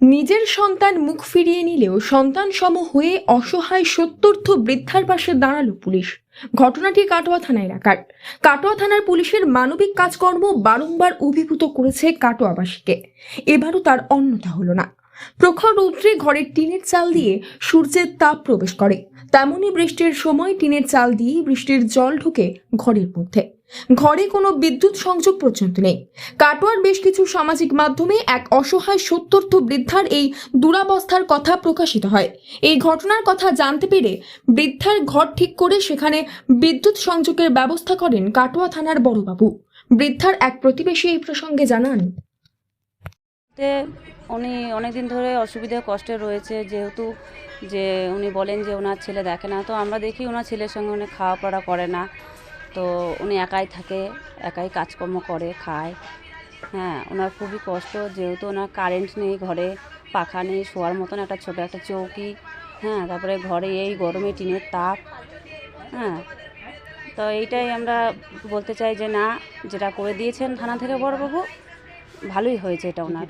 নিজের সন্তান মুখ ফিরিয়ে নিলেও সন্তান সম হয়ে অসহায় সত্যর্থ বৃদ্ধার পাশে দাঁড়াল পুলিশ। ঘটনাটি কাটোয়া থানা এলাকার। কাটোয়া থানার পুলিশের মানবিক কাজকর্ম বারংবার অভিভূত করেছে কাটোয়াবাসীকে। এবারও তার অন্যতা হলো না। প্রখর রৌদ্রে ঘরের টিনের চাল দিয়ে সূর্যের তাপ প্রবেশ করে। তেমনি বৃষ্টির সময় টিনের চাল দিয়ে বৃষ্টির জল ঢুকে ঘরের মধ্যে। ঘরে কোনো বিদ্যুৎ সংযোগ পর্যন্ত নেই। কাটোয়ার বেশ কিছু সামাজিক মাধ্যমে এক অসহায় সত্যর্থ বৃদ্ধার এই দুরাবস্থার কথা প্রকাশিত হয়। এই ঘটনার কথা জানতে পেরে বৃদ্ধার ঘর ঠিক করে সেখানে বিদ্যুৎ সংযোগের ব্যবস্থা করেন কাটোয়া থানার বড়বাবু। বৃদ্ধার এক প্রতিবেশী এই প্রসঙ্গে জানান। উনি অনেক দিন ধরে অসুবিধা, কষ্টে রয়েছে যেহেতু যে উনি বলেন যে ওনার ছেলে দেখে না। তো আমরা দেখি ওনার ছেলের সঙ্গে উনি খাওয়া পড়া করে না। তো উনি একাই থাকে, একাই কাজকর্ম করে, খায়। হ্যাঁ ওনার খুবই কষ্ট যেহেতু ওনার কারেন্ট নেই ঘরে, পাখা নেই, শোয়ার মতন একটা ছোটো একটা চৌকি। হ্যাঁ তারপরে ঘরে এই গরমে টিনের তাপ হ্যাঁ তো এইটাই আমরা বলতে চাই যে না, যেটা করে দিয়েছেন থানা থেকে বড়বাবু ভালোই হয়েছে এটা ওনার।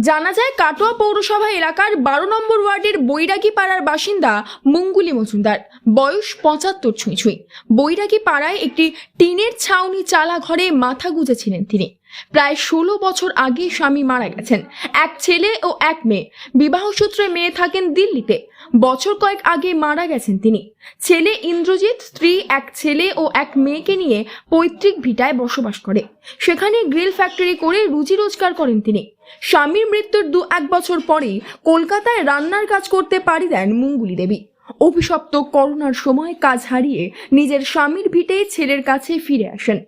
জানা যায় কাটোয়া পৌরসভা এলাকার বারো নম্বর ওয়ার্ডের বৈরাগী পাড়ার বাসিন্দা মঙ্গুলি মজুমদার। বয়স পঁচাত্তর ছুঁই ছুঁই। বৈরাগী পাড়ায় একটি টিনের ছাউনি চালা ঘরে মাথা গুজেছিলেন তিনি। প্রায় ষোলো বছর আগে স্বামী মারা গেছেন। এক ছেলে ও এক মেয়ে। বিবাহসূত্রে মেয়ে থাকেন দিল্লিতে। বছর কয়েক আগে মারা গেছেন তিনি। ছেলে ইন্দ্রজিৎ স্ত্রী, এক ছেলে ও এক মেয়েকে নিয়ে পৈতৃক ভিটায় বসবাস করে। সেখানে গ্রিল ফ্যাক্টরি করে রুজি রোজগার করেন তিনি। স্বামীর মৃত্যুর দু এক বছর পরেই কলকাতায় রান্নার কাজ করতে পারি দেন মঙ্গুলি দেবী। অভিশপ্ত করোনার সময় কাজ হারিয়ে নিজের স্বামীর ভিটে ছেলের কাছে ফিরে আসেন।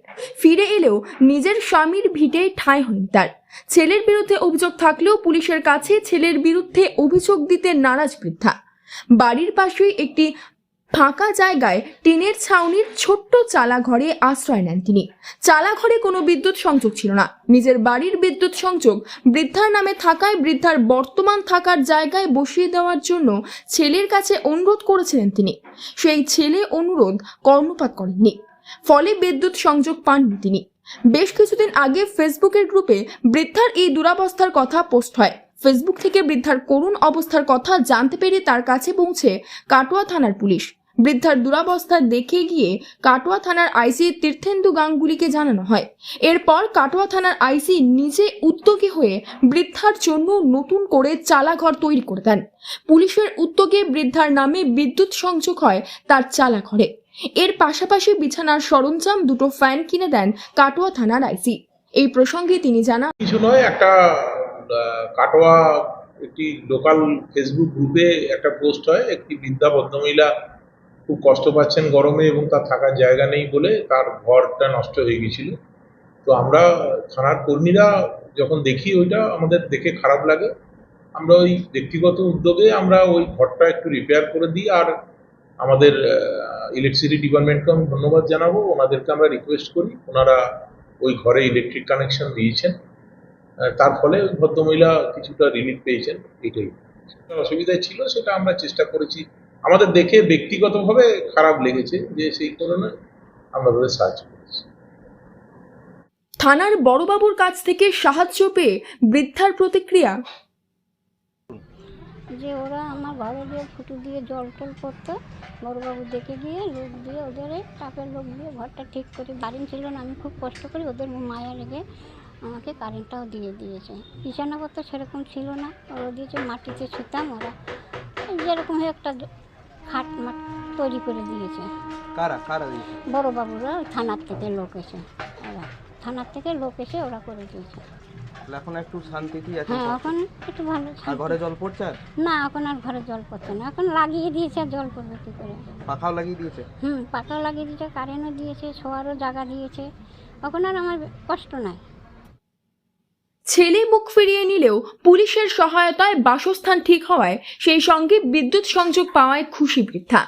ফিরে এলেও নিজের স্বামীর ভিটে ঠাঁই হয়নি তার। ছেলের বিরুদ্ধে অভিযোগ থাকলেও পুলিশের কাছে ছেলের বিরুদ্ধে অভিযোগ দিতে নারাজ বৃদ্ধা। বাড়ির পাশেই একটি ফাঁকা জায়গায় টিনের ছাউনির ছোট্ট চালা ঘরে আশ্রয় নেন তিনি। চালা ঘরে কোনো বিদ্যুৎ সংযোগ ছিল না। নিজের বাড়ির বিদ্যুৎ সংযোগ বৃদ্ধার নামে থাকায় বৃদ্ধার বর্তমান থাকার জায়গায় বসিয়ে দেওয়ার জন্য ছেলের কাছে অনুরোধ করেছিলেন তিনি। সেই ছেলে অনুরোধ কর্ণপাত করেননি। ফলে বিদ্যুৎ সংযোগ পাননি তিনি। বেশ কিছুদিন আগে ফেসবুকের গ্রুপে বৃদ্ধার এই দুরাবস্থার কথা পোস্ট হয়। ফেসবুক থেকে বৃদ্ধার করুণ অবস্থার কথা জানতে পেরে তার কাছে পৌঁছে কাটোয়া থানার পুলিশ বৃদ্ধার দুরাবস্থা দেখে গিয়ে কাটোয়া থানার আইসি তীর্থেন্দু গাঙ্গুলিকে জানানো হয়। এরপর কাটোয়া থানার আইসি নিজে উদ্যোগী হয়ে বৃদ্ধার জন্য নতুন করে চালাঘর তৈরি করে দেন। পুলিশের উদ্যোগে বৃদ্ধার নামে বিদ্যুৎ সংযোগ হয় তার চালাঘরে। এর পাশাপাশি বিছানার সরঞ্জাম দুটো ফ্যান কিনে দেন কাটোয়া থানার আইসি। এই প্রসঙ্গে তিনি জানান কিছু নয়, একটা কাটোয়া একটি লোকাল ফেসবুক গ্রুপে একটা পোস্ট হয়, একটি বৃদ্ধা ভদ্রমহিলা খুব কষ্ট পাচ্ছেন গরমে এবং তার থাকার জায়গা নেই বলে তার ঘরটা নষ্ট হয়ে গেছিল তো আমরা থানার কর্মীরা যখন দেখি ওইটা আমাদের দেখে খারাপ লাগে। আমরা ওই ব্যক্তিগত উদ্যোগে আমরা ওই ঘরটা একটু রিপেয়ার করে দিই আর আমাদের ইলেকট্রিসিটি ডিপার্টমেন্টকে আমি ধন্যবাদ জানাব। ওনাদেরকে আমরা রিকোয়েস্ট করি। ওনারা ওই ঘরে ইলেকট্রিক কানেকশন দিয়েছেন। তার ফলে ভদ্রমহিলা কিছুটা রিলিফ পেয়েছেন। এটাই। সেটা অসুবিধায় ছিল সেটা আমরা চেষ্টা করেছি আমাদের দেখে ব্যক্তিগতভাবে খারাপ লেগেছে যে সেই কারণে আমরা তাদের সাহায্য করেছি। থানার বড়বাবুর কাছ থেকে সাহায্য পেয়ে বৃদ্ধার প্রতিক্রিয়া? যে ওরা আমার ঘরে দিয়ে ফুটো দিয়ে জল টল করতো বড়োবাবু দেখে গিয়ে লোক দিয়ে ওদের টাপের লোক দিয়ে ঘরটা ঠিক করে কারেন্ট ছিল না আমি খুব কষ্ট করি ওদের মায়া লেগে আমাকে কারেন্টটাও দিয়ে দিয়েছে। বিছানাপত্র সেরকম ছিল না ওরা দিয়েছে মাটিতে ছুতাম ওরা যেরকম হয়ে একটা খাট মাট তৈরি করে দিয়েছে। কারা কারা দিয়েছে? বড়োবাবুরা ওই থানার থেকে লোক এসে ওরা থানার থেকে লোক এসে ওরা করে দিয়েছে। তাহলে এখন একটু শান্তিতেই আছে হ্যাঁ এখন একটু ভালো আর ঘরে জল পড়ছে আর? না এখন আর ঘরে জল পড়ছে না এখন লাগিয়ে দিয়েছে জল পড়বে কী করে। পাখাও লাগিয়ে দিয়েছে? হুম পাকা লাগিয়ে দিয়েছে কারেন্টও দিয়েছে শোয়ারও জায়গা দিয়েছে। এখন আর আমার কষ্ট নাই। ছেলে মুখ ফিরিয়ে নিলেও পুলিশের সহায়তায় বাসস্থান ঠিক হওয়ায় সেই সঙ্গে বিদ্যুৎ সংযোগ পাওয়ায় খুশি বৃদ্ধা।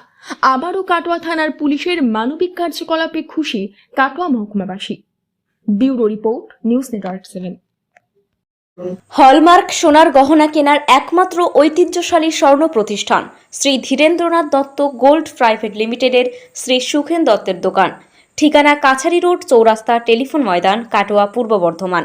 আবারও কাটোয়া থানার পুলিশের মানবিক কার্যকলাপে খুশি Katwa মহকুমাবাসী। Bureau report, news network seven. Hallmark সোনার গহনা কেনার একমাত্র ঐতিহ্যশালী স্বর্ণ প্রতিষ্ঠান শ্রী ধীরেন্দ্রনাথ দত্ত গোল্ড প্রাইভেট লিমিটেডের শ্রী সুখেন দত্তের দোকান। ঠিকানা কাছারি রোড চৌরাস্তা টেলিফোন ময়দান, কাটোয়া, পূর্ব বর্ধমান।